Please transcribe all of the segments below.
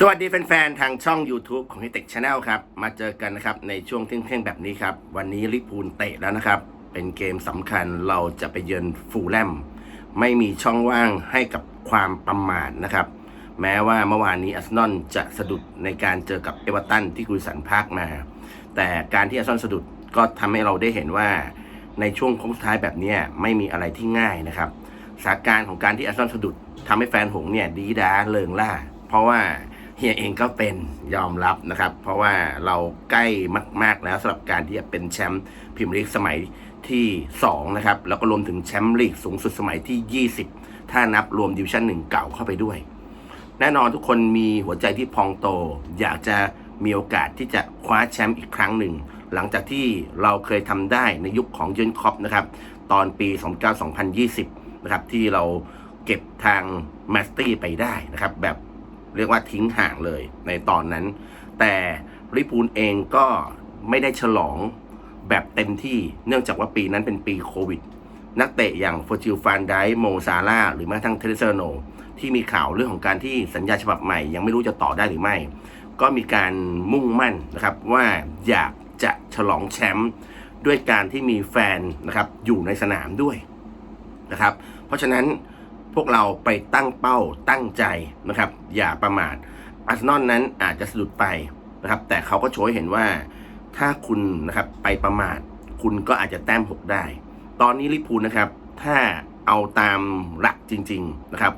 สวัสดีแฟนๆ ทางช่อง YouTube ของ h i t e c h Channel ครับ มาเจอกันนะครับ ในช่วงเที่ยงๆ แบบนี้ครับ วันนี้ลิปูลเตะแล้วนะครับ เป็นเกมสำคัญเราจะไปเยือนฟูลแลมไม่มีช่องว่างให้กับความประมาทนะครับ แม้ว่าเมื่อวานนี้อาร์เซนอลจะสะดุดในการเจอกับเอเวอร์ตันที่กุยสันพากมา แต่การที่อาร์เซนอลสะดุดก็ทำให้เราได้เห็นว่าในช่วงโค้งท้ายแบบนี้ไม่มีอะไรที่ง่ายนะครับสถานการณ์ของการที่อาร์เซนอลสะดุดทำให้แฟนหงเนี่ยดีด้าเลิงล่า เพราะว่า เฮียเองก็เป็นยอมรับนะครับ เพราะว่าเราใกล้มาก ๆ แล้วสำหรับการที่จะเป็นแชมป์พรีเมียร์ลีกสมัยที่ 2 นะครับ แล้วก็รวมถึงแชมป์ลีกสูงสุดสมัยที่ 20 ถ้านับรวมดิวิชั่นหนึ่งเก่าเข้าไปด้วย แน่นอนทุกคนมีหัวใจที่พองโต อยากจะมีโอกาสที่จะคว้าแชมป์อีกครั้งหนึ่ง หลังจากที่เราเคยทำได้ในยุคของเยนคอปนะครับ ตอนปี 2019-2020 นะครับที่เราเก็บทางแมสตี้ไปได้นะครับแบบ เรียกว่าทิ้งห่างเลยในตอนนั้น แต่ลิปูลเองก็ไม่ได้ฉลองแบบเต็มที่เนื่องจากว่าปีนั้นเป็นปีโควิด นักเตะอย่างโฟจิลฟานไดโมซาร่าหรือแม้กระทั่งเทเลเซโน ที่มีข่าวเรื่องของการที่สัญญาฉบับใหม่ ยังไม่รู้จะต่อได้หรือไม่ ก็มีการมุ่งมั่นนะครับว่าอยากจะฉลองแชมป์ด้วยการที่มีแฟนนะครับอยู่ในสนามด้วยนะครับ เพราะฉะนั้น พวกเราไปตั้งเป้าตั้งใจนะครับ อย่าประมาทอาร์เซนอลนั้นอาจจะสะดุดไปนะครับ แต่เขาก็โชว์ให้เห็นว่าถ้าคุณนะครับไปประมาท คุณก็อาจจะแต้มหกได้ ตอนนี้ลิปูลนะครับ ถ้าเอาตามหลักจริง ๆนะครับ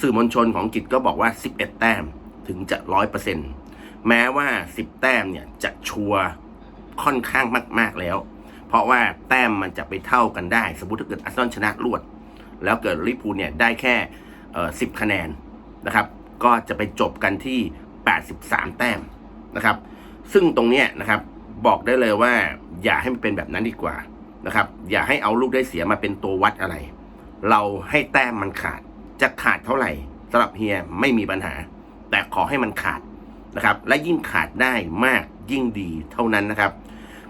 สื่อมวลชนของกฤษก็บอกว่า 11 แต้มถึงจะร้อยเปอร์เซ็นต์แม้ว่า 10 แต้มเนี่ยจะชัวร์ค่อนข้างมาก ๆแล้ว เพราะว่าแต้มมันจะไปเท่ากันได้ สมมติถ้าเกิดอาร์เซนอลชนะรวด แล้วเกิดลิปูเนี่ยได้แค่เอ่อ10คะแนนนะครับ ก็จะไปจบกันที่ 83 แต้มนะครับ ซึ่งตรงเนี้ยนะครับบอกได้เลยว่าอย่าให้มันเป็นแบบนั้นดีกว่านะครับ อย่าให้เอาลูกได้เสียมาเป็นตัววัดอะไร เราให้แต้มมันขาดจะขาดเท่าไหร่สำหรับเฮียไม่มีปัญหา แต่ขอให้มันขาดนะครับ และยิ่งขาดได้มากยิ่งดีเท่านั้นนะครับ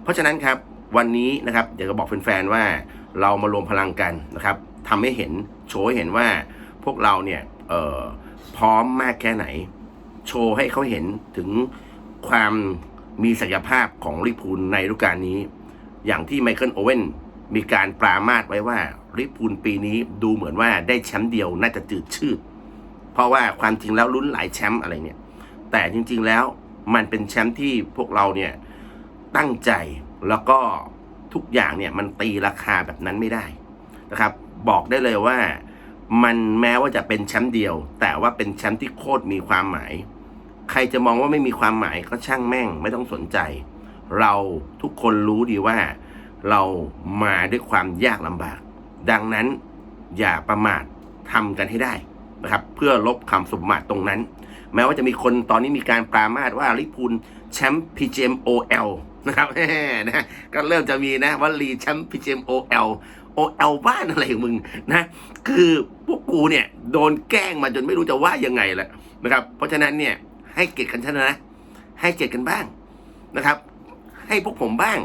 เพราะฉะนั้นครับวันนี้นะครับอยากจะบอกแฟนๆว่าเรามารวมพลังกันนะครับ ทำให้เห็นโชว์ให้เห็นว่าพวกเราเนี่ยเออพร้อมมากแค่ไหน โชว์ให้เขาเห็นถึงความมีศักยภาพของลิพูลในฤดูกาลนี้ อย่างที่ไมเคิลโอเว่นมีการปรามาสไว้ว่าลิพูลปีนี้ดูเหมือนว่าได้แชมป์เดียวน่าจะจืดชืดเพราะว่าความจริงแล้วลุ้นหลายแชมป์อะไรเนี่ย แต่จริง ๆแล้วมันเป็นแชมป์ที่พวกเราเนี่ยตั้งใจแล้วก็ทุกอย่างเนี่ยมันตีราคาแบบนั้นไม่ได้นะครับ บอกได้เลยว่า มันแม้ว่าจะเป็นแชมป์เดียว แต่ว่าเป็นแชมป์ที่โคตรมีความหมาย ใครจะมองว่าไม่มีความหมายก็ช่างแม่งไม่ต้องสนใจ เราทุกคนรู้ดีว่า เรามาด้วยความยากลำบาก ดังนั้นอย่าประมาททำกันให้ได้นะครับเพื่อลบคำสมมาทตรงนั้น แม้ว่าจะมีคนตอนนี้มีการปรามาสว่าลิพูลแชมป์ PGMOL นะครับนะก็เริ่มจะมีนะว่าลีแชมป์ PGMOL OL บ้านอะไรของมึงนะ คือพวกกูเนี่ยโดนแกล้งมาจนไม่รู้จะว่ายังไงแล้วนะครับ เพราะฉะนั้นเนี่ยให้เกียรติกันชนะนะ ให้เกียรติกันบ้างนะครับ ให้พวกผมบ้าง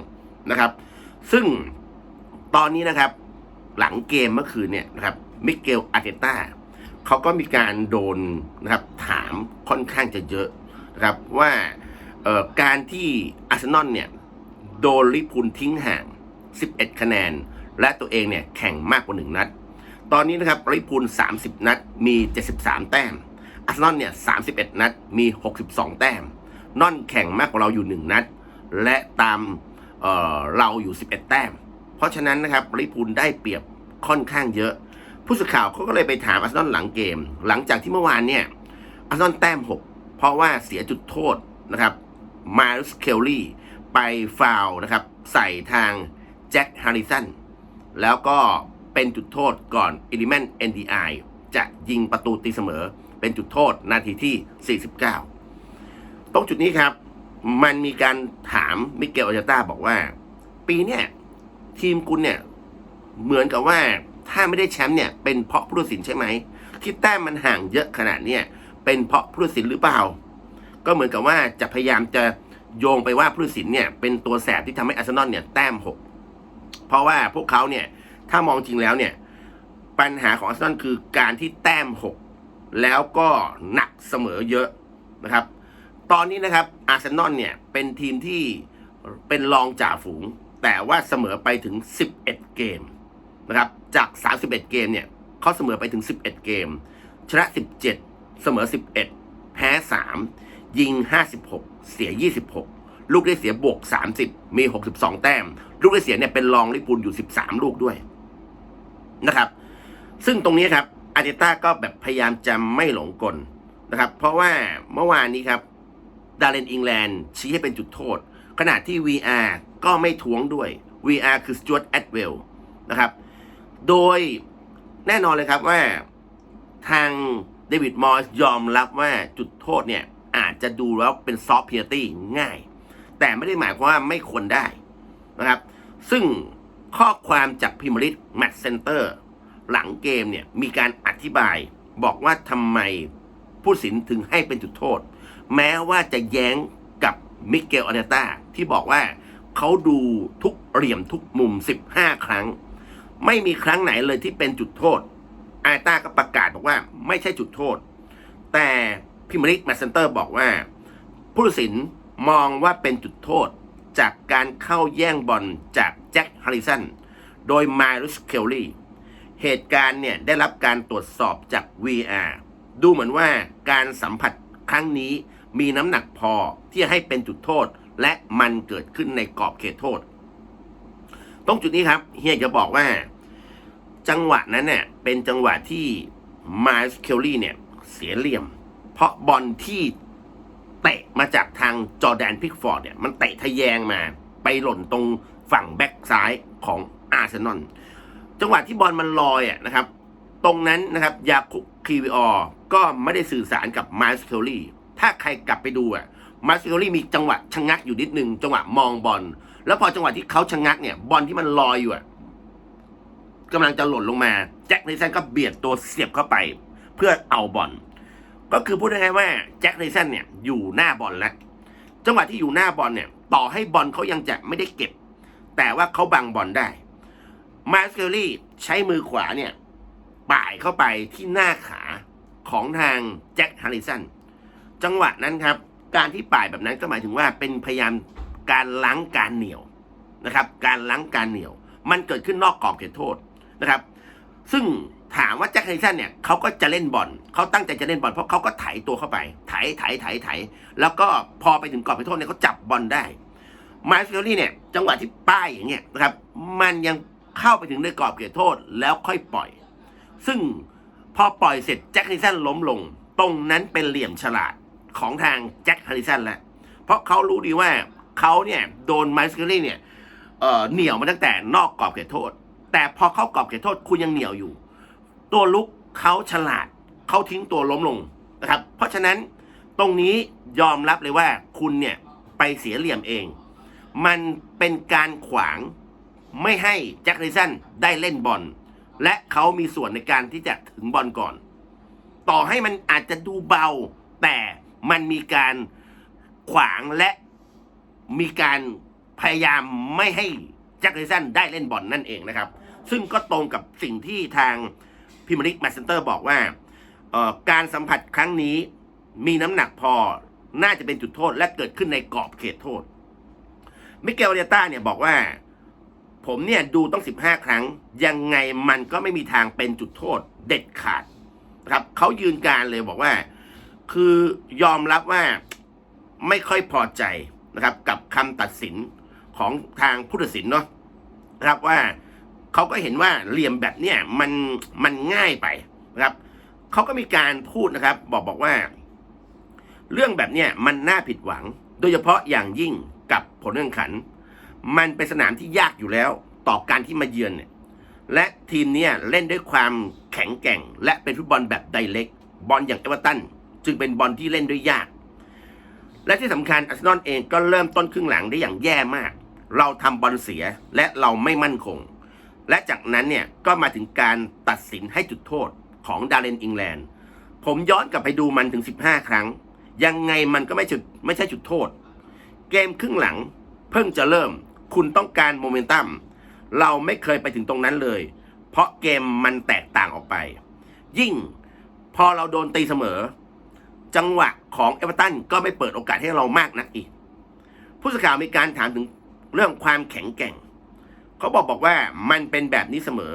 นะครับ ซึ่งตอนนี้นะครับ หลังเกมเมื่อคืนเนี่ยนะครับมิเกลอาร์เตต้าเขาก็มีการโดนนะครับถามค่อนข้างจะเยอะนะครับว่าเออการที่อาร์เซนอลเนี่ยโดนลิพูลทิ้งห่าง 11 คะแนน และตัวเองเนี่ยแข่งมากกว่า 1 นัด ตอนนี้นะครับลิพูล 30 นัดมี 73 แต้ม อาร์เซนอลเนี่ย 31 นัดมี 62 แต้ม นอนแข่งมากกว่าเราอยู่ 1 นัด และตามเเราอยู่ 11 แต้ม เพราะฉะนั้นนะครับลิพูลได้เปรียบค่อนข้างเยอะ ผู้สื่อข่าวเขาก็เลยไปถามอาร์เซนอลหลังเกม หลังจากที่เมื่อวานเนี่ยอาร์เซนอลแต้ม 6 เพราะว่าเสียจุดโทษนะครับมาร์สเคลลี่ไปฟาวนะครับใส่ทางแจ็คฮาริสัน แล้วก็เป็นจุดโทษก่อนอิลิเมน NDI จะยิงประตูตีเสมอ เป็นจุดโทษนาทีที่ 49 ตรงจุดนี้ครับ มันมีการถามมิเกลอาจาต้าบอกว่า ปีเนี่ยทีมคุณเนี่ย เหมือนกับว่าถ้าไม่ได้แชมป์เนี่ย เป็นเพราะผู้ตัดสินใช่ไหม ที่แต้มมันห่างเยอะขนาดเนี่ยเป็นเพราะผู้ตัดสินหรือเปล่า ก็เหมือนกับว่าจะพยายามจะโยงไปว่าผู้ตัดสินเนี่ยเป็นตัวแสบที่ทำให้อาร์เซนอลเนี่ยแต้มหก เพราะว่าพวกเขาเนี่ย ถ้ามองจริงแล้วเนี่ย ปัญหาของอาร์เซนอลคือการที่แต้มหกแล้วก็หนักเสมอเยอะนะครับ ตอนนี้นะครับอาร์เซนอลเนี่ยเป็นทีมที่เป็นรองจ่าฝูง แต่ว่าเสมอไปถึง 11 เกมนะครับ จาก 31 เกมเนี่ยเขาเสมอไปถึง 11 เกม ชนะ 17 เสมอ 11 แพ้ 3 ยิง 56 เสีย 26 ลูกได้เสียบวก 30 มี 62 แต้ม ลูกได้เสียเนี่ยเป็นรองลิปูลอยู่ 13 ลูกด้วยนะครับ ซึ่งตรงนี้ครับอาร์เตต้าก็แบบพยายามจะไม่หลงกลนะครับ เพราะว่าเมื่อวานนี้ครับดาร์เรนอิงแลนด์ชี้ให้เป็นจุดโทษ ขณะที่ VR ก็ไม่ท้วงด้วย VR คือสจวตแอดเวลนะครับ โดยแน่นอนเลยครับว่าทางเดวิดมอสยอมรับว่าจุดโทษเนี่ย อาจจะดูแล้วเป็นซอฟต์เพียร์ตี้ง่าย แต่ไม่ได้หมายความว่าไม่ควรได้นะครับ ซึ่งข้อความจากพิมริตแมตเซนเตอร์หลังเกมเนี่ยมีการอธิบายบอกว่าทำไมผู้สินถึงให้เป็นจุดโทษ แม้ว่าจะแย้งกับมิเกลอเนต้าที่บอกว่าเขาดูทุกเหลี่ยมทุกมุม 15 ครั้ง ไม่มีครั้งไหนเลยที่เป็นจุดโทษอาต้าก็ประกาศบอกว่าไม่ใช่จุดโทษ แต่พิมริกแมสเซนเตอร์บอกว่า ผู้สิน มองว่าเป็นจุดโทษจากการเข้าแย่งบอลจากแจ็คฮาริสันโดยมารุสเคลลี่ เหตุการณ์เนี่ยได้รับการตรวจสอบจาก VR ดูเหมือนว่าการสัมผัสครั้งนี้มีน้ำหนักพอที่จะให้เป็นจุดโทษ และมันเกิดขึ้นในกรอบเขตโทษ ตรงจุดนี้ครับเฮียจะบอกว่า จังหวะนั้นเนี่ยเป็นจังหวะที่มาสเคลลี่เนี่ยเสียเหลี่ยม เพราะบอลที่ เตะมาจากทางจอแดนพิกฟอร์ดเนี่ยมันเตะทะแยงมา ไปหล่นตรงฝั่งแบ็กซ้ายของอาร์เซนอลจังหวะที่บอลมันลอยอะนะครับ ตรงนั้นนะครับยาคุคีวีออก็ไม่ได้สื่อสารกับมาสเคลลี่ถ้าใครกลับไปดูอะมาสเคลลี่มีจังหวะชะงักอยู่นิดนึงจังหวะมองบอลแล้วพอจังหวะที่เขาชะงักเนี่ยบอลที่มันลอยอยู่อะกำลังจะหล่นลงมา แจ็คเนสันก็เบียดตัวเสียบเข้าไป เพื่อเอาบอล ก็คือพูดง่ายๆว่าแจ็คเนสันเนี่ยอยู่หน้าบอลแล้ว จังหวะที่อยู่หน้าบอลเนี่ย ต่อให้บอลเขายังจะไม่ได้เก็บ แต่ว่าเขาบังบอลได้ มาสเกลลี่ใช้มือขวาเนี่ยป่ายเข้าไปที่หน้าขาของทางแจ็คฮาริสันจังหวะนั้นครับ การที่ป่ายแบบนั้นก็หมายถึงว่าเป็นพยายามการล้างการเหนียวนะครับ การล้างการเหนียว มันเกิดขึ้นนอกกรอบเขตโทษนะครับ ซึ่ง ถามว่าแจ็คไฮสันเนี่ยเขาก็จะเล่นบอลเขาตั้งใจจะเล่นบอลเพราะเขาก็ไถตัวเข้าไป ไถไถไถไถ แล้วก็พอไปถึงกรอบเขตโทษเนี่ยเขาจับบอลได้มาสเกลลี่เนี่ยจังหวะที่ป้ายอย่างเงี้ยนะครับมันยังเข้าไปถึงในกรอบเขตโทษแล้วค่อยปล่อย ซึ่งพอปล่อยเสร็จแจ็คฮาริสันล้มลง ตรงนั้นเป็นเหลี่ยมฉลาดของทางแจ็คฮาริสันแล้วเพราะเขารู้ดีว่าเขาเนี่ยโดนไมส์เกอรี่เนี่ยเหนี่ยวมาตั้งแต่นอกกรอบเขตโทษ แต่พอเข้ากรอบเขตโทษคุณยังเหนี่ยวอยู่ ตัวลุกเขาฉลาดเขาทิ้งตัวล้มลงนะครับ เพราะฉะนั้นตรงนี้ยอมรับเลยว่าคุณเนี่ยไปเสียเหลี่ยมเอง มันเป็นการขวางไม่ให้แจ็คฮาริสันได้เล่นบอลและเขามีส่วนในการที่จะถึงบอลก่อน ต่อให้มันอาจจะดูเบา แต่มันมีการขวางและมีการพยายามไม่ให้แจ็คเรสันได้เล่นบอลนั่นเองนะครับ ซึ่งก็ตรงกับสิ่งที่ทาง พิมริกแมสเซนเตอร์บอกว่าการสัมผัสครั้งนี้มีน้ำหนักพอน่าจะเป็นจุดโทษและเกิดขึ้นในกรอบเขตโทษ มิเกลเดียต้าเนี่ยบอกว่า ผมเนี่ยดูต้อง 15 ครั้ง ยังไงมันก็ไม่มีทางเป็นจุดโทษเด็ดขาดนะครับเขายืนการเลยบอกว่า คือยอมรับว่าไม่ค่อยพอใจนะครับ กับคำตัดสินของทางผู้ตัดสินเนาะนะครับว่า เขาก็เห็นว่าเหลี่ยมแบบเนี้ยมันมันง่ายไปนะครับเขาก็มีการพูดนะครับ บอกบอกว่า เรื่องแบบเนี้ยมันน่าผิดหวัง โดยเฉพาะอย่างยิ่งกับผลแข่งขัน มันเป็นสนามที่ยากอยู่แล้ว ต่อการที่มาเยือนเนี่ยและทีมเนี่ยเล่นด้วยความแข็งแกร่ง และเป็นฟุตบอลแบบไดเล็กบอลอย่างเอเวอร์ตันจึงเป็นบอลที่เล่นด้วยยาก และที่สำคัญอาร์เซนอลเองก็เริ่มต้นครึ่งหลังได้อย่างแย่มาก เราทำบอลเสียและเราไม่มั่นคง และจากนั้นเนี่ยก็มาถึงการตัดสินให้จุดโทษของดาร์เรนอิงแลนด์ ผมย้อนกลับไปดูมันถึง 15 ครั้ง ยังไงมันก็ไม่จุดไม่ใช่จุดโทษ เกมครึ่งหลังเพิ่งจะเริ่ม คุณต้องการโมเมนตัมเราไม่เคยไปถึงตรงนั้นเลย เพราะเกมมันแตกต่างออกไป ยิ่งพอเราโดนตีเสมอ จังหวะของเอเวอร์ตันก็ไม่เปิดโอกาสให้เรามากนักอีก ผู้สื่อข่าวมีการถามถึงเรื่องความแข็งแกร่ง เขาบอกบอกว่ามันเป็นแบบนี้เสมอ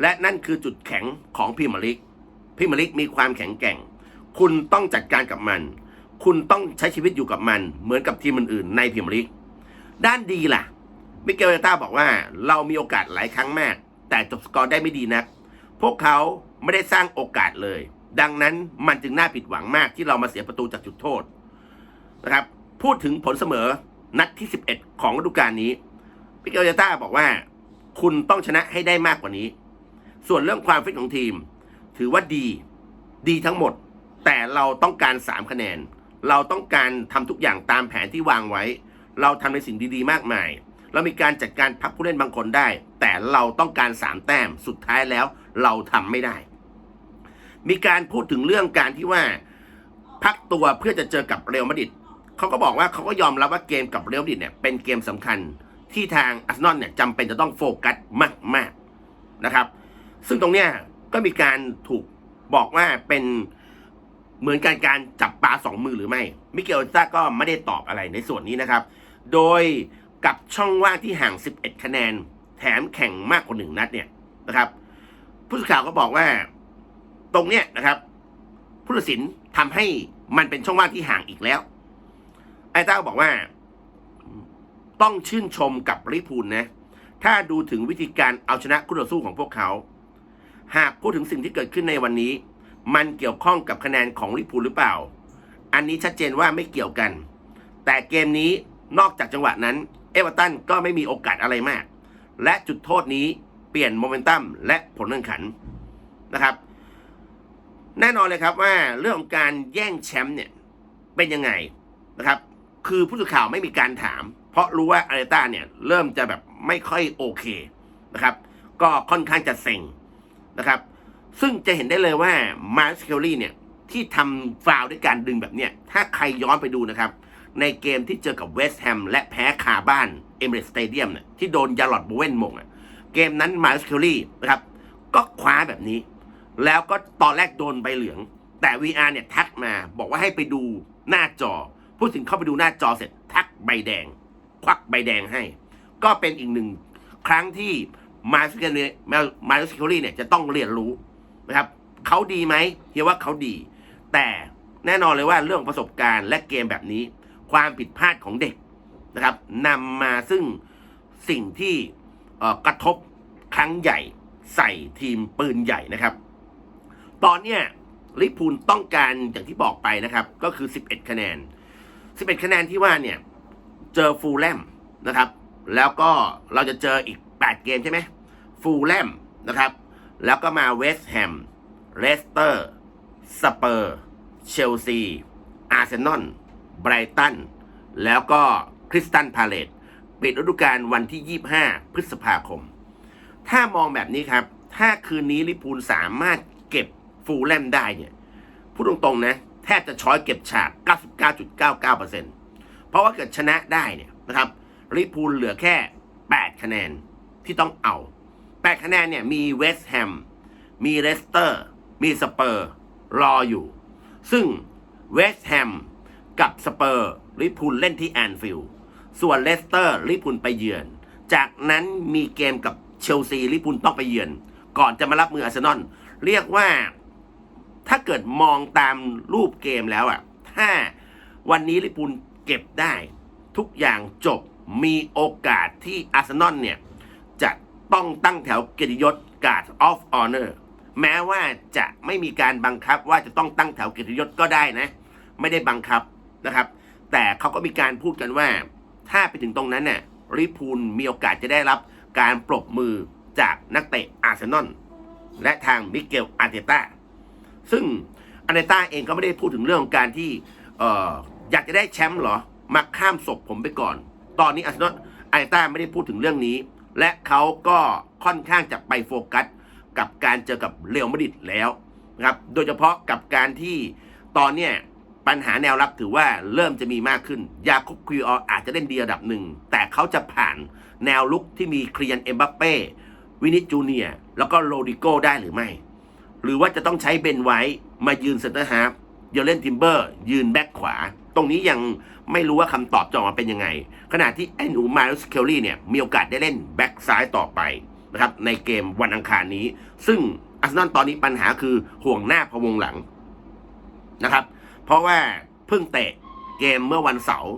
และนั่นคือจุดแข็งของพรีเมียร์ลีกพรีเมียร์ลีกมีความแข็งแกร่ง คุณต้องจัดการกับมัน คุณต้องใช้ชีวิตอยู่กับมัน เหมือนกับทีมอื่นๆในพรีเมียร์ลีกด้านดีล่ะ มิเกลเอต้าบอกว่าเรามีโอกาสหลายครั้งมาก แต่จบสกอร์ได้ไม่ดีนัก พวกเขาไม่ได้สร้างโอกาสเลย ดังนั้นมันจึงน่าผิดหวังมากที่เรามาเสียประตูจากจุดโทษนะครับ พูดถึงผลเสมอนัดที่ 11 ของฤดูกาลนี้ มิเกลเอต้าบอกว่า คุณต้องชนะให้ได้มากกว่านี้ ส่วนเรื่องความฟิตของทีม ถือว่าดี ดีทั้งหมด แต่เราต้องการ 3 คะแนน เราต้องการทำทุกอย่างตามแผนที่วางไว้ เราทำในสิ่งดีๆ มากมาย เรามีการจัดการพักผู้เล่นบางคนได้ แต่เราต้องการ 3 แต้มสุดท้ายแล้ว เราทำไม่ได้ มีการพูดถึงเรื่องการที่ว่าพักตัวเพื่อจะเจอกับเรอัลมาดริดเขาก็บอกว่าเขาก็ยอมรับว่าเกมกับเรอัลมาดริดเนี่ยเป็นเกมสำคัญ ที่ทางอาร์เซนอลเนี่ยจำเป็นจะต้องโฟกัสมากๆนะครับ ซึ่งตรงเนี้ยก็มีการถูกบอกว่าเป็นเหมือนการการจับปลาสองมือหรือไม่ มิเกลซ่าก็ไม่ได้ตอบอะไรในส่วนนี้นะครับ โดยกับช่องว่างที่ห่าง 11 คะแนน แถมแข่งมากกว่าหนึ่งนัดเนี่ยนะครับ ผู้สื่อข่าวก็บอกว่าตรงเนี้ยนะครับ ผู้ตัดสินทำให้มันเป็นช่องว่างที่ห่างอีกแล้ว ไอ้ต้าก็บอกว่า ต้องชื่นชมกับลิพูลนะ ถ้าดูถึงวิธีการเอาชนะคู่ต่อสู้ของพวกเขา หากพูดถึงสิ่งที่เกิดขึ้นในวันนี้ มันเกี่ยวข้องกับคะแนนของลิพูลหรือเปล่า อันนี้ชัดเจนว่าไม่เกี่ยวกัน แต่เกมนี้นอกจากจังหวะนั้น เอเวอร์ตันก็ไม่มีโอกาสอะไรมาก และจุดโทษนี้เปลี่ยนโมเมนตัมและผลแข่งขันนะครับ แน่นอนเลยครับว่าเรื่องของการแย่งแชมป์เนี่ยเป็นยังไงนะครับ คือผู้สื่อข่าวไม่มีการถาม เพราะรู้ว่าอาร์เตต้าเนี่ยเริ่มจะแบบไม่ค่อยโอเคนะครับ ก็ค่อนข้างจะเซ็งนะครับ ซึ่งจะเห็นได้เลยว่ามาร์สเคลลี่เนี่ยที่ทำฟาวล์ด้วยการดึงแบบเนี้ยถ้าใครย้อนไปดูนะครับ ในเกมที่เจอกับเวสต์แฮมและแพ้คาบ้านเอเมเรสสเตเดียมเนี่ยที่โดนยาลอดโบเวนมงอะเกมนั้นมาร์สเคลลี่นะครับก็คว้าแบบนี้ แล้วก็ตอนแรกโดนใบเหลือง แต่ VR เนี่ยทักมาบอกว่าให้ไปดูหน้าจอ พูดถึงเข้าไปดูหน้าจอเสร็จทักใบแดง ควักใบแดงให้ ก็เป็นอีกหนึ่งครั้งที่มาสเคลีมาสเคลีเนี่ยจะต้องเรียนรู้นะครับเขาดีไหมเฮียว่าเขาดี แต่แน่นอนเลยว่าเรื่องประสบการณ์และเกมแบบนี้ ความผิดพลาดของเด็กนะครับนำมาซึ่งสิ่งที่กระทบครั้งใหญ่ใส่ทีมปืนใหญ่นะครับ ตอนเนี้ยลิพูลต้องการอย่างที่บอกไปนะครับ ก็คือ 11 คะแนน 11 คะแนนที่ว่าเนี่ย เจอฟูลแลมนะครับ แล้วก็เราจะเจออีก 8 เกมใช่ไหมฟูลแลมนะครับ แล้วก็มาเวสต์แฮมเลสเตอร์สเปอร์เชลซีอาร์เซนอลไบรตันแล้วก็คริสตันพาเลตปิดฤดูกาลวันที่ 25 พฤษภาคม ถ้ามองแบบนี้ครับ ถ้าคืนนี้ลิเวอร์พูลสามารถเก็บฟูลแลมได้เนี่ยพูดตรงๆนะ แทบจะช้อยเก็บฉาก 99.99% เพราะว่าเกิดชนะได้เนี่ยนะครับลิเวอร์พูลเหลือแค่ 8 คะแนนที่ต้องเอา 8 คะแนนเนี่ยมีเวสต์แฮม มีเลสเตอร์ มีสเปอร์ รออยู่ ซึ่งเวสต์แฮมกับสเปอร์ลิเวอร์พูลเล่นที่แอนฟิลด์ส่วนเลสเตอร์ลิเวอร์พูลไปเยือน จากนั้นมีเกมกับเชลซีลิเวอร์พูลต้องไปเยือน ก่อนจะมารับมืออาร์เซนอลเรียกว่าถ้าเกิดมองตามรูปเกมแล้วอะถ้าวันนี้ลิเวอร์พูล เก็บได้ทุกอย่างจบมีโอกาสที่อาร์เซนอลเนี่ย จะต้องตั้งแถวเกียรติยศการ์ดออฟออเนอร์แม้ว่าจะไม่มีการบังคับว่าจะต้องตั้งแถวเกียรติยศก็ได้นะ ไม่ได้บังคับนะครับ แต่เขาก็มีการพูดกันว่า ถ้าไปถึงตรงนั้นเนี่ยลิเวอร์พูลมีโอกาสจะได้รับการปรบมือจากนักเตะอาร์เซนอลและทางมิเกลอาร์เตต้าซึ่งอาร์เตต้าเองก็ไม่ได้พูดถึงเรื่องของการที่เอยากจะได้แชมป์เหรอ มาข้ามศพผมไปก่อน ตอนนี้อาร์เซนอลอาร์เตต้าไม่ได้พูดถึงเรื่องนี้ และเขาก็ค่อนข้างจะไปโฟกัส กับการเจอกับเรอัลมาดริดแล้วนะครับ โดยเฉพาะกับการที่ตอนเนี้ยปัญหาแนวรับถือว่าเริ่มจะมีมากขึ้น ยาคุปคิวอออาจจะเล่นดีระดับหนึ่ง แต่เขาจะผ่านแนวลุกที่มีคลียนเอ็มบัปเป้ วินิจูเนีย แล้วก็โรดิโก้ได้หรือไม่ หรือว่าจะต้องใช้เบนไว้มายืนเซนเตอร์ฮาร์ฟเยเลนทิมเบอร์ ยืนแบ็คขวา ตรงนี้ยังไม่รู้ว่าคำตอบจะออกมาเป็นยังไง ขณะที่ไอ้หนูมาริสเคลลี่เนี่ยมีโอกาสได้เล่นแบ็คซ้ายต่อไปนะครับในเกมวันอังคารนี้ ซึ่งอาร์เซนอลตอนนี้ปัญหาคือห่วงหน้าพะวงหลังนะครับ เพราะว่าเพิ่งเตะเกมเมื่อวันเสาร์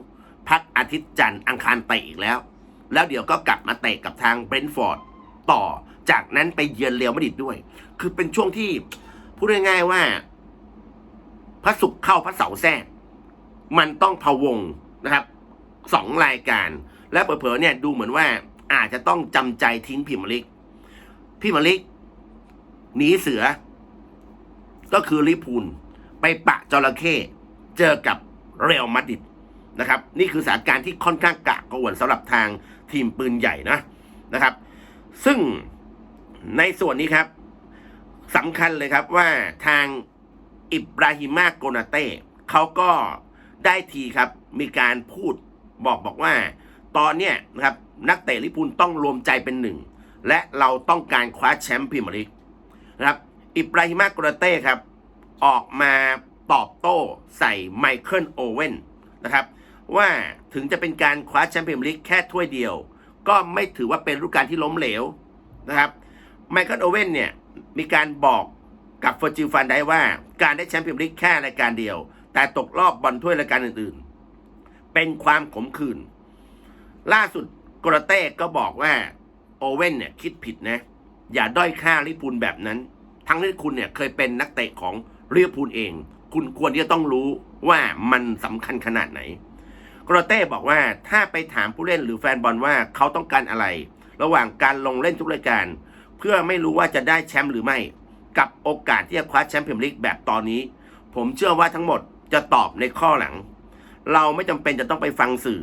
พักอาทิตย์จันทร์อังคารเตะอีกแล้ว แล้วเดี๋ยวก็กลับมาเตะกับทางเบรนท์ฟอร์ดต่อจากนั้นไปเยือนเรียวมาดริดด้วย คือเป็นช่วงที่พูดง่ายๆว่าพระศุกร์เข้าพระเสาร์แทรก มันต้องพะวงนะครับสองรายการ และเผลอๆเนี่ยดูเหมือนว่าอาจจะต้องจำใจทิ้งพิมลิก พิมลิกหนีเสือ ก็คือลิพูลไปปะจระเข้เจอกับเรอัลมาดริดนะครับ นี่คือสถานการณ์ที่ค่อนข้างกะกวนสำหรับทางทีมปืนใหญ่นะนะครับ ซึ่งในส่วนนี้ครับสำคัญเลยครับว่าทางอิบราฮิมาโกนาเต้เขาก็ ได้ทีครับ มีการพูดบอกบอกว่า ตอนเนี้ยนะครับนักเตะลิปูลต้องรวมใจเป็นหนึ่ง และเราต้องการคว้าแชมป์พรีเมียร์ลีกนะครับอิบราฮิมากนาเต้ครับ ออกมาตอบโต้ใส่ไมเคิลโอเว่นนะครับ ว่าถึงจะเป็นการคว้าแชมป์พรีเมียร์ลีกแค่ถ้วยเดียว ก็ไม่ถือว่าเป็นฤดูกาลที่ล้มเหลวนะครับไมเคิลโอเว่นเนี่ยมีการบอกกับฟอร์จิลฟันได้ว่าการได้แชมป์พรีเมียร์ลีกแค่รายการเดียว แต่ตกรอบบอลถ้วยรายการอื่นๆ เป็นความขมขื่นล่าสุดกรเต้ก็บอกว่า โอเว่นเนี่ยคิดผิดนะ อย่าด้อยค่าลิปูลแบบนั้น ทั้งที่คุณเนี่ยเคยเป็นนักเตะของเวอร์พูลเอง คุณควรที่จะต้องรู้ว่ามันสำคัญขนาดไหนกรเต้บอกว่าถ้าไปถามผู้เล่นหรือแฟนบอลว่าเขาต้องการอะไร ระหว่างการลงเล่นทุกรายการ เพื่อไม่รู้ว่าจะได้แชมป์หรือไม่ กับโอกาสที่จะคว้าแชมป์พรีเมียร์ลีกแบบตอนนี้ ผมเชื่อว่าทั้งหมด จะตอบในข้อหลัง เราไม่จำเป็นจะต้องไปฟังสื่อ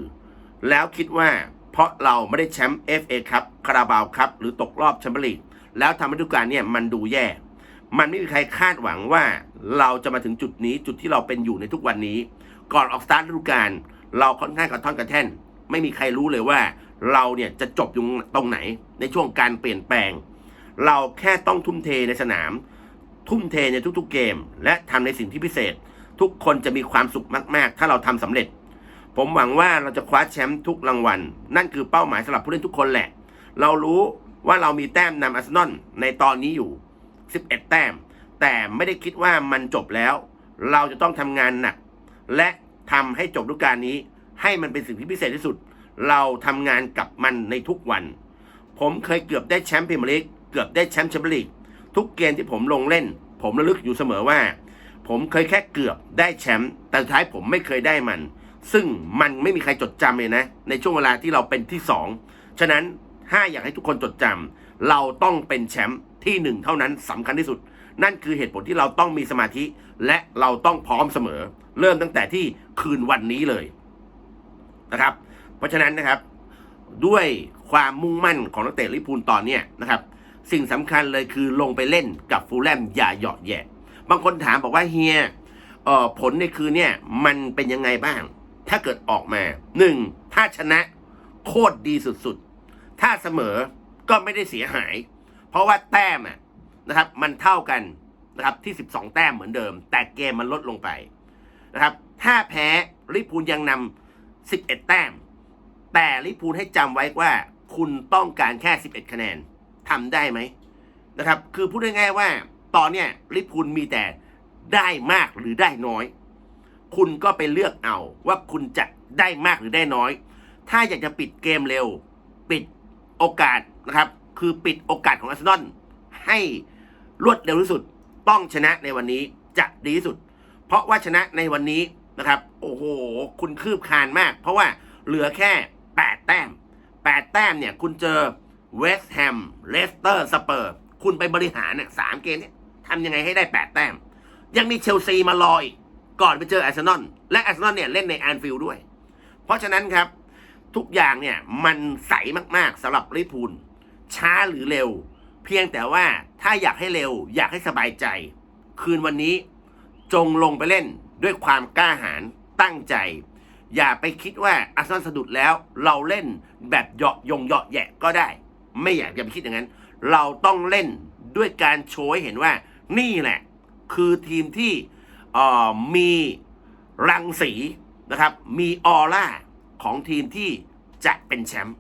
แล้วคิดว่าเพราะเราไม่ได้แชมป์ FA ครับคาราบาวครับ หรือตกรอบแชมเปี้ยนลีกแล้วทำให้ฤดูกาลเนี่ยมันดูแย่ มันไม่มีใครคาดหวังว่าเราจะมาถึงจุดนี้จุดที่เราเป็นอยู่ในทุกวันนี้ ก่อนออกสตาร์ทฤดูกาลเราค่อนข้างกระท่อนกระแท่น ไม่มีใครรู้เลยว่า เราเนี่ยจะจบอยู่ตรงไหนในช่วงการเปลี่ยนแปลง เราแค่ต้องทุ่มเทในสนาม ทุ่มเทในทุกๆเกม และทำในสิ่งที่พิเศษ ทุกคนจะมีความสุขมาก ๆ ถ้าเราทำสำเร็จ ผมหวังว่าเราจะคว้าแชมป์ทุกรางวัล นั่นคือเป้าหมายสำหรับผู้เล่นทุกคนแหละ เรารู้ว่าเรามีแต้มนำอาร์เซนอลในตอนนี้อยู่ 11 แต้ม แต่ไม่ได้คิดว่ามันจบแล้ว เราจะต้องทำงานหนัก และทำให้จบฤดูกาลนี้ ให้มันเป็นสิ่งที่พิเศษที่สุด เราทำงานกับมันในทุกวัน ผมเคยเกือบได้แชมป์พรีเมียร์ลีกเกือบได้แชมป์แชมเปี้ยนลีกทุกเกมที่ผมลงเล่น ผมระลึกอยู่เสมอว่า ผมเคยแค่เกือบได้แชมป์แต่สุดท้ายผมไม่เคยได้มัน ซึ่งมันไม่มีใครจดจำเลยนะ ในช่วงเวลาที่เราเป็นที่สองฉะนั้นถ้าอยากให้ทุกคนจดจำเราต้องเป็นแชมป์ที่หนึ่งเท่านั้นสำคัญที่สุด นั่นคือเหตุผลที่เราต้องมีสมาธิ และเราต้องพร้อมเสมอ เริ่มตั้งแต่ที่คืนวันนี้เลยนะครับ เพราะฉะนั้นนะครับ ด้วยความมุ่งมั่นของนักเตะลิเวอร์พูลตอนนี้นะครับ สิ่งสำคัญเลยคือลงไปเล่นกับฟูลแลมอย่าหยาะแยะ บางคนถามบอกว่าเฮียเอ่อผลในคืนเนี่ยมันเป็นยังไงบ้าง ถ้าเกิดออกมาหนึ่งถ้าชนะโคตรดีสุดๆ ถ้าเสมอก็ไม่ได้เสียหาย เพราะว่าแต้มอะนะครับ มันเท่ากันนะครับที่ 12 แต้มเหมือนเดิม แต่เกมมันลดลงไปนะครับถ้าแพ้ลิพูลยังนำ11 แต้ม แต่ลิพูลให้จำไว้ว่าคุณต้องการแค่ 11 คะแนนทำได้ไหมนะครับ คือพูดง่ายๆว่า ตอนเนี้ยลิเวอร์พูลมีแต่ได้มากหรือได้น้อย คุณก็ไปเลือกเอาว่าคุณจะได้มากหรือได้น้อย ถ้าอยากจะปิดเกมเร็ว ปิดโอกาสนะครับ คือปิดโอกาสของอาร์เซนอลให้รวดเร็วที่สุด ต้องชนะในวันนี้จะดีที่สุด เพราะว่าชนะในวันนี้นะครับ โอ้โห คุณคืบคานมาก เพราะว่าเหลือแค่ 8 แต้ม 8 แต้มเนี่ย คุณเจอเวสต์แฮมเลสเตอร์สเปอร์ คุณไปบริหารเนี่ยสามเกมเนี่ย ทำยังไงให้ได้8แต้ม ยังมีเชลซีมารออีกก่อนไปเจออาร์เซนอลและอาร์เซนอลเนี่ยเล่นในแอนฟิลด์ด้วย เพราะฉะนั้นครับ ทุกอย่างเนี่ยมันใสมากๆสำหรับลิพูลช้าหรือเร็ว เพียงแต่ว่าถ้าอยากให้เร็ว อยากให้สบายใจ คืนวันนี้จงลงไปเล่นด้วยความกล้าหาญตั้งใจ อย่าไปคิดว่าอาร์เซนอลสะดุดแล้วเราเล่นแบบเหยาะยงเหยาะแยะก็ได้ ไม่อยากจะไปคิดอย่างนั้น เราต้องเล่นด้วยการโชว์ให้เห็นว่า นี่แหละคือทีมที่มีรังสีนะครับ มีออร่าของทีมที่จะเป็นแชมป์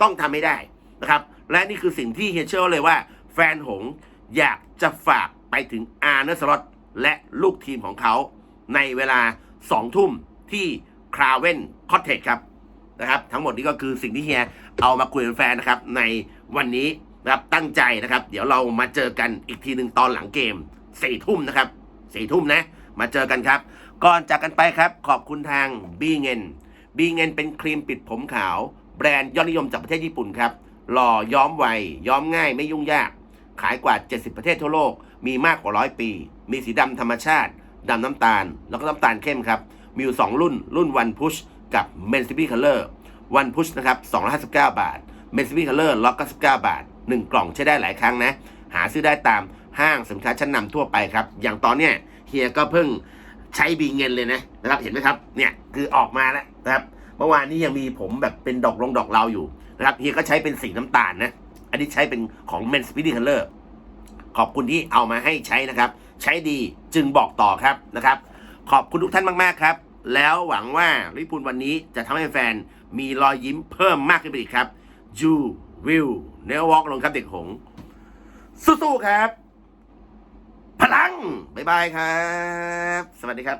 ต้องทำให้ได้นะครับ และนี่คือสิ่งที่เฮียเชื่อเลยว่า แฟนหงอยากจะฝากไปถึงอาร์เนสลอตและลูกทีมของเขา ในเวลา2ทุ่มที่คราเวนคอตเทจครับนะครับ ทั้งหมดนี้ก็คือสิ่งที่เฮียเอามาคุยกับแฟนนะครับ ในวันนี้ นะครับตั้งใจนะครับ เดี๋ยวเรามาเจอกันอีกทีหนึ่งตอนหลังเกมสี่ทุ่มนะครับสี่ทุ่มนะ มาเจอกันครับ ก่อนจากกันไปครับ ขอบคุณทางบีเงินบีเงินเป็นครีมปิดผมขาว แบรนด์ยอดนิยมจากประเทศญี่ปุ่นครับหล่อย้อมไวย้อมง่ายไม่ยุ่งยาก ขายกว่า 70 ประเทศทั่วโลก มีมากกว่าร้อยปี มีสีดำธรรมชาติดำน้ำตาล แล้วก็น้ำตาลเข้มครับ มีอยู่ 2 รุ่น รุ่น One Push กับ m e n s i b y Color One Push นะครับ 259 บาท m e n s i b y Color 199 บาท 1 กล่องใช้ได้หลายครั้งนะ หาซื้อได้ตามห้างสินค้าชั้นนำทั่วไปครับ อย่างตอนเนี้ยเฮียก็เพิ่งใช้บีเงินเลยนะนะครับเห็นไหมครับเนี่ยคือออกมาแล้วนะครับเมื่อวานนี้ยังมีผมแบบเป็นดอกลงดอกเราอยู่นะครับเฮียก็ใช้เป็นสีน้ำตาลนะ อันนี้ใช้เป็นของ Men Speedy Color ขอบคุณที่เอามาให้ใช้นะครับ ใช้ดีจึงบอกต่อครับนะครับ ขอบคุณทุกท่านมากๆครับ แล้วหวังว่าลิปูลวันนี้จะทำให้แฟนมีรอยยิ้มเพิ่มมากขึ้นไปอีกครับ You will never walk ลงครับเด็กหงส์สู้ๆครับ พลัง บ๊ายบายครับ สวัสดีครับ